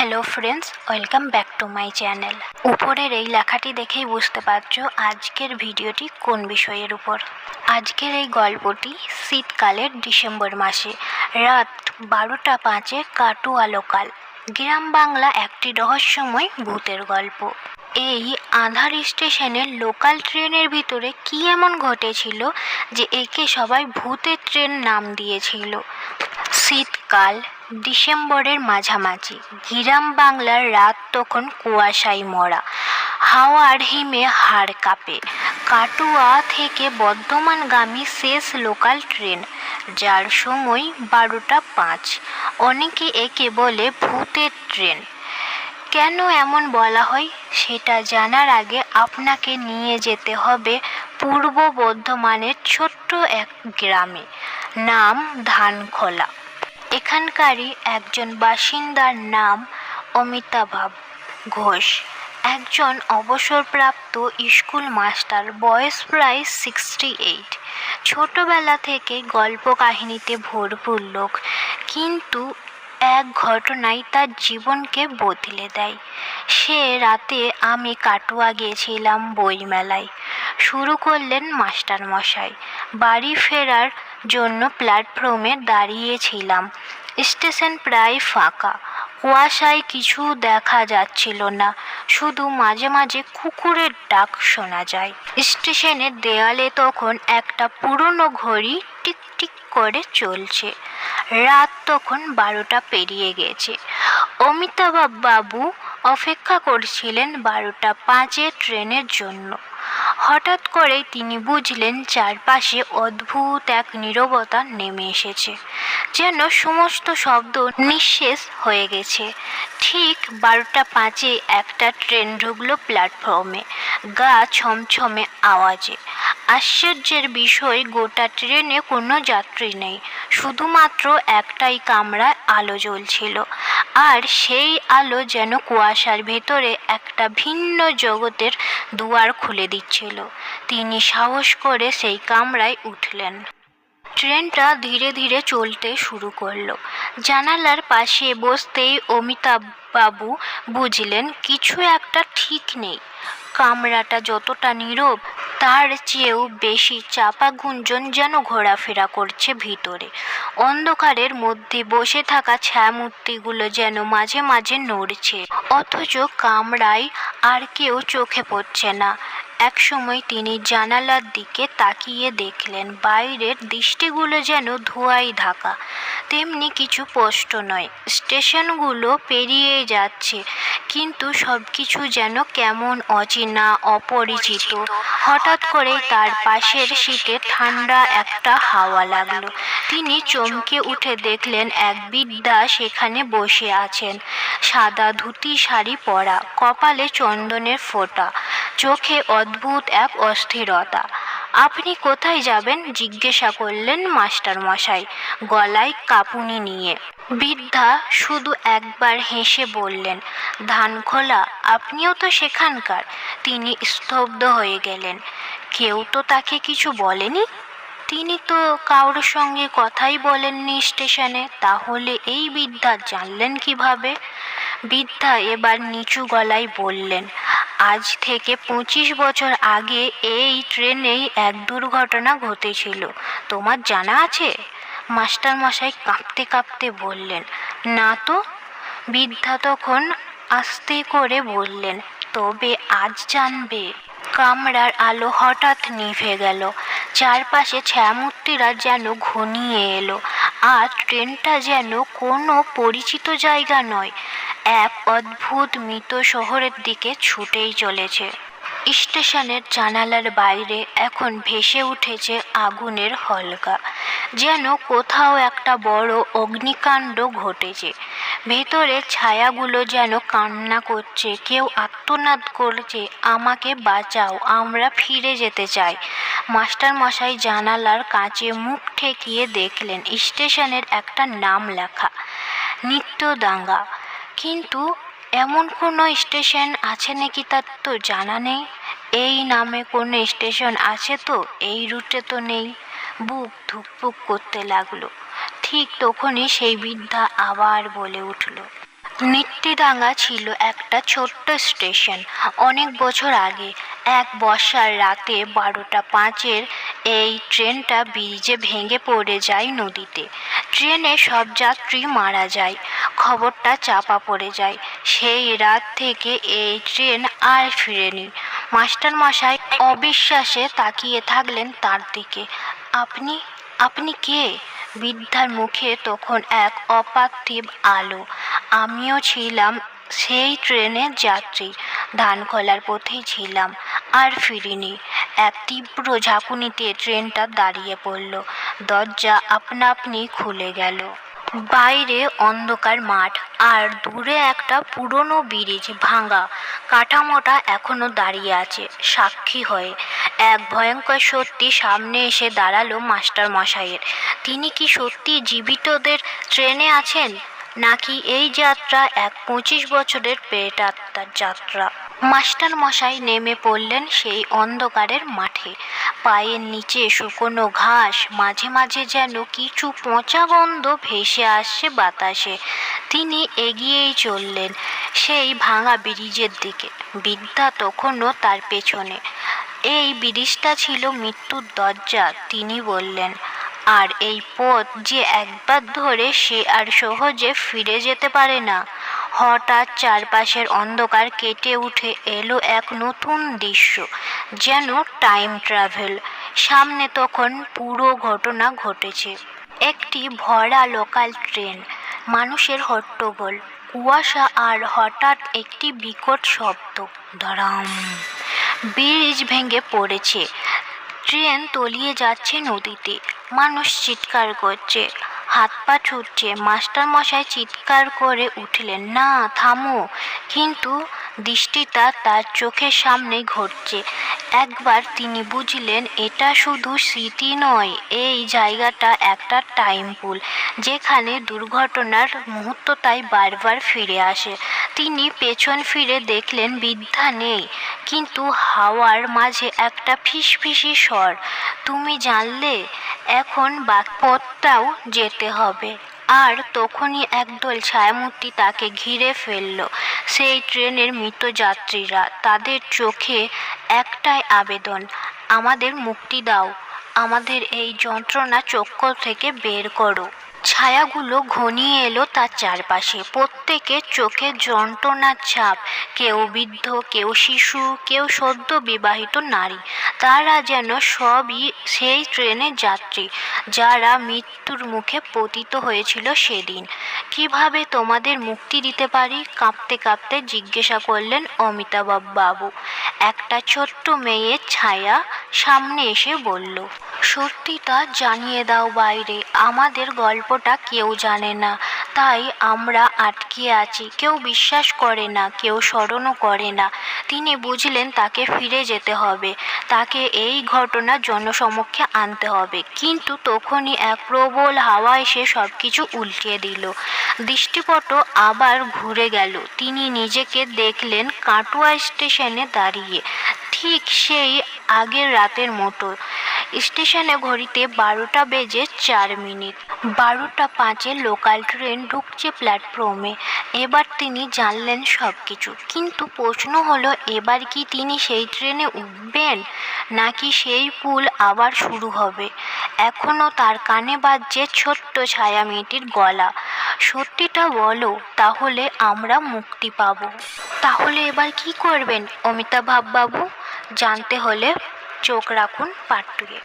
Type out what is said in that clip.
Hello friends welcome back to my channel উপরের এই লেখাটি দেখেই বুঝতে পারছ আজকের ভিডিওটি কোন বিষয়ের উপর। আজকের এই গল্পটি শীতকালের ডিসেম্বর মাসে, রাত বারোটা পাঁচে কাটু আলোকাল গ্রাম বাংলা একটি রহস্যময় ভূতের গল্প। এই আধার স্টেশনের লোকাল ট্রেনের ভিতরে কি এমন ঘটেছিল যে একে সবাই ভূতের ট্রেন নাম দিয়েছিল? শীতকাল ডিসেম্বরের মাঝামাঝি। গ্রাম বাংলার রাত তখন কুয়াশায় মরা। হাওয়ার হিমে হাড় কাঁপে। কাটুয়া থেকে বর্ধমানগামী শেষ লোকাল ট্রেন, যার সময় বারোটা পাঁচ। অনেকে একে বলে ভূতের ট্রেন। কেন এমন বলা হয়, সেটা জানার আগে আপনাকে নিয়ে যেতে হবে পূর্ব বর্ধমানের ছোট্ট এক গ্রামে। নাম ধানখোলা। এখানকারই একজন বাসিন্দার নাম অমিতাভ ঘোষ। একজন অবসরপ্রাপ্ত স্কুল মাস্টার, বয়স প্রায় সিক্সটি এইট ছোটোবেলা থেকে গল্প কাহিনীতে ভরপুর লোক, কিন্তু এক ঘটনাই তার জীবনকে বদলে দেয়। সে রাতে আমি কাটুয়া গিয়েছিলাম বইমেলায়। শুরু করলেন মাস্টার মশাই বাড়ি ফেরার জন্য প্ল্যাটফর্মে দাঁড়িয়েছিলাম। স্টেশন প্রায় ফাঁকা। কুয়াশায় কিছু দেখা যাচ্ছিল না। শুধু মাঝে মাঝে কুকুরের ডাক শোনা যায়। স্টেশনের দেয়ালে তখন একটা পুরনো ঘড়ি টিক টিক করে চলছে। রাত তখন বারোটা পেরিয়ে গেছে। অমিতাভ বাবু অপেক্ষা করছিলেন বারোটা পাঁচে ট্রেনের জন্য। হঠাৎ করেই তিনি বুঝলেন চারপাশে অদ্ভুত এক নীরবতা নেমে এসেছে, যেন সমস্ত শব্দ নিঃশেষ হয়ে গেছে। ঠিক বারোটা পাঁচে একটা ট্রেন ঢুকলো প্ল্যাটফর্মে, গা ছমছমে আওয়াজে। আশ্চর্যের বিষয়, গোটা ট্রেনে কোনো যাত্রী নেই, শুধুমাত্র একটাই কামরায় আলো জ্বলছিল। আর সেই আলো যেন কুয়াশার ভেতরে একটা ভিন্ন জগতের দুয়ার খুলে দিচ্ছিল তিনি সাহস করে সেই কামরায় উঠলেন। ট্রেনটা ধীরে ধীরে চলতে শুরু করল। জানালার পাশে বসতেই অমিতাভ বাবু বুঝলেন, কিছু একটা ঠিক নেই। কামরাটা যতটা নীরব, তার চেয়েও বেশি চাপা গুঞ্জন যেন ঘোরাফেরা করছে ভিতরে। অন্ধকারের মধ্যে বসে থাকা ছায়ামূর্তিগুলো যেন মাঝে মাঝে নড়ছে। অথচ কামরায় আর কেউ চোখে পড়ছে না। একসময় তিনি জানালার দিকে তাকিয়ে দেখলেন, বাইরের দৃষ্টিগুলো যেন ধোঁয়ায় ঢাকা। তেমনি কিছু স্পষ্ট নয়। স্টেশনগুলো পেরিয়ে যাচ্ছে, কিন্তু সব কিছু যেন কেমন অচেনা, অপরিচিত। হঠাৎ করে তার পাশের সিটে ঠান্ডা একটা হাওয়া লাগল। তিনি চমকে উঠে দেখলেন, এক বৃদ্ধা সেখানে বসে আছেন। সাদা ধুতি শাড়ি পরা, কপালে চন্দনের ফোঁটা। চোখে অদ্ভুত এক অস্থিরতা। আপনি কোথায় যাবেন? জিজ্ঞাসা করলেন মাস্টার মশাই গলায় কাঁপুনি নিয়ে। বৃদ্ধা শুধু একবার হেসে বললেন, ধানখোলা, আপনিও তো সেখানকার। তিনি স্তব্ধ হয়ে গেলেন। কেউ তো তাকে কিছু বলেনি? তিনি তো কারোর সঙ্গে কথাই বলেননি স্টেশনে। তাহলে এই বৃদ্ধা জানলেন কীভাবে? বৃদ্ধা এবার নিচু গলায় বললেন আজ থেকে পঁচিশ বছর আগে এই ট্রেনেই এক দুর্ঘটনা ঘটেছিল। তোমার জানা আছে? মাস্টার মশাই কাঁপতে কাঁপতে বললেন, না তো। বৃদ্ধা তখন আস্তে করে বললেন, তবে আজ জানবে। কামরার আলো হঠাৎ নিভে গেল। চারপাশে ছায়ামূর্তিরা যেন ঘনিয়ে এলো। আর ট্রেনটা যেন কোনো পরিচিত জায়গা নয়। এক অদ্ভুত মৃত শহরের দিকে ছুটেই চলেছে। স্টেশনের জানালার বাইরে এখন ভেসে উঠেছে আগুনের হলকা, যেন কোথাও একটা বড় অগ্নিকাণ্ড ঘটেছে। ভেতরের ছায়াগুলো যেন কান্না করছে, কেউ আত্মনাদ করছে, আমাকে বাঁচাও, আমরা ফিরে যেতে চাই। মাস্টার মশাই জানালার কাঁচে মুখ ঠেকিয়ে দেখলেন, স্টেশনের একটা নাম লেখা, নিত্যদাঙ্গা। কিন্তু এমন কোনো স্টেশন আছে নাকি তার তো জানা নেই? এই নামে কোনো স্টেশন আছে তো? এই রুটে তো নেই। বুক ধুকপুক করতে লাগল। ঠিক তখনই সেই বৃদ্ধা আবার বলে উঠল, নিত্যিডাঙ্গা ছিল একটা ছোট্ট স্টেশন। অনেক বছর আগে এক বর্ষার রাতে বারোটা পাঁচের এই ট্রেনটা ব্রিজে ভেঙে পড়ে যায় নদীতে। ট্রেনে সব যাত্রী মারা যায়, খবরটা চাপা পড়ে যায়। সেই রাত থেকে এই ট্রেন আর ফিরেনি। মাস্টার মাস্টারমশাই অবিশ্বাসে তাকিয়ে থাকলেন তার দিকে। আপনি আপনি কে? বৃদ্ধার মুখে তখন এক অপার্থিব আলো। আমিও ছিলাম সেই ট্রেনের যাত্রী, ধানখোলার পথেই ছিলাম। আর ফিরিনি। এক তীব্র ঝাঁকুনিতে ট্রেনটা দাঁড়িয়ে পড়ল। দরজা আপনা আপনি খুলে গেল। বাইরে অন্ধকার মাঠ, আর দূরে একটা পুরনো ব্রিজ ভাঙা। কাঠামোটা এখনও দাঁড়িয়ে আছে, সাক্ষী হয়ে। এক ভয়ঙ্কর সত্যি সামনে এসে দাঁড়াল মাস্টার মশাইয়ের তিনি কি সত্যি জীবিতদের ট্রেনে আছেন? নাকি এই যাত্রা এক পঁচিশ বছরের পেট আত্মার যাত্রা? মাস্টার মশাই নেমে পড়লেন সেই অন্ধকারের মাঠে। পায়ের নিচে শুকনো ঘাস, মাঝে মাঝে যেন কিছু পচা গন্ধ ভেসে আসছে বাতাসে। তিনি এগিয়েই চললেন সেই ভাঙা ব্রিজের দিকে। বিদ্যা তখনও তার পেছনে। এই ব্রিজটা ছিল মৃত্যুর দরজা, তিনি বললেন আর এই পথ যে একবার ধরে সে আর সহজে ফিরে যেতে পারে না। হঠাৎ চারপাশের অন্ধকার কেটে উঠে এলো এক নতুন দৃশ্য, যেন টাইম ট্রাভেল সামনে তখন পুরো ঘটনা ঘটেছে। একটি ভরা লোকাল ট্রেন মানুষের হট্টগোল, কুয়াশা আর হঠাৎ একটি বিকট শব্দ। দাঁড়াম ব্রিজ ভেঙে পড়েছে। ট্রেন তলিয়ে যাচ্ছে নদীতে। মানুষ চিৎকার করছে হাত পা ছুটছে মাস্টারমশাই চিৎকার করে উঠলেন না থামো। কিন্তু দৃষ্টিটা তার চোখের সামনে ঘটছে। একবার তিনি বুঝলেন, এটা শুধু স্মৃতি নয়, এই জায়গাটা একটা টাইম পুল, যেখানে দুর্ঘটনার মুহূর্তটাই বারবার ফিরে আসে। তিনি পেছন ফিরে দেখলেন বৃদ্ধা নেই, কিন্তু হাওয়ার মাঝে একটা ফিসফিসি স্বর, তুমি জানলে? এখন বাকপথটাও যেতে হবে। আর তখনই একদল ছায়ামূর্তি তাকে ঘিরে ফেলল। সেই ট্রেনের মৃত যাত্রীরা, তাদের চোখে একটাই আবেদন, আমাদের মুক্তি দাও। আমাদের এই যন্ত্রণা চক্ষ থেকে বের করো। ছায়াগুলো ঘনিয়ে এলো তার চারপাশে। প্রত্যেকের চোখে যন্ত্রণার ছাপ। কেউ বৃদ্ধ, কেউ শিশু, কেউ সদ্য বিবাহিত নারী। তারা যেন সবই সেই ট্রেনের যাত্রী, যারা মৃত্যুর মুখে পতিত হয়েছিল সেদিন। কীভাবে তোমাদের মুক্তি দিতে পারি? কাঁপতে কাঁপতে জিজ্ঞাসা করলেন অমিতাভ বাবু একটা ছোট্ট মেয়ের ছায়া সামনে এসে বলল সত্যিটা জানিয়ে দাও বাইরে। আমাদের গল্পটা কেউ জানে না। তাই আমরা আটকে আছি। কেউ বিশ্বাস করে না, কেউ স্মরণও করে না। তিনি বুঝলেন তাকে ফিরে যেতে হবে। তাকে এই ঘটনা জনসমক্ষে আনতে হবে। কিন্তু তখনই এক প্রবল হাওয়া এসে সব কিছু উল্টিয়ে দিল। দৃষ্টিপট আবার ঘুরে গেল। তিনি নিজেকে দেখলেন কাটুয়া স্টেশনে দাঁড়িয়ে। ঠিক সেই আগের রাতের মতো। স্টেশনে ঘড়িতে বারোটা বেজে চার মিনিট। বারোটা পাঁচে লোকাল ট্রেন ঢুকছে প্ল্যাটফর্মে। এবার তিনি জানলেন সব কিছু কিন্তু প্রশ্ন হলো, এবার কি তিনি সেই ট্রেনে উঠবেন? নাকি সেই পুল আবার শুরু হবে? এখনও তার কানে বাজছে ছোট্ট ছায়া মেয়েটির গলা। সত্যিটা বলো, তাহলে আমরা মুক্তি পাব। তাহলে এবার কি করবেন অমিতাভ বাবু? জানতে হলে চোখ রাখুন পার্ট টুয়ে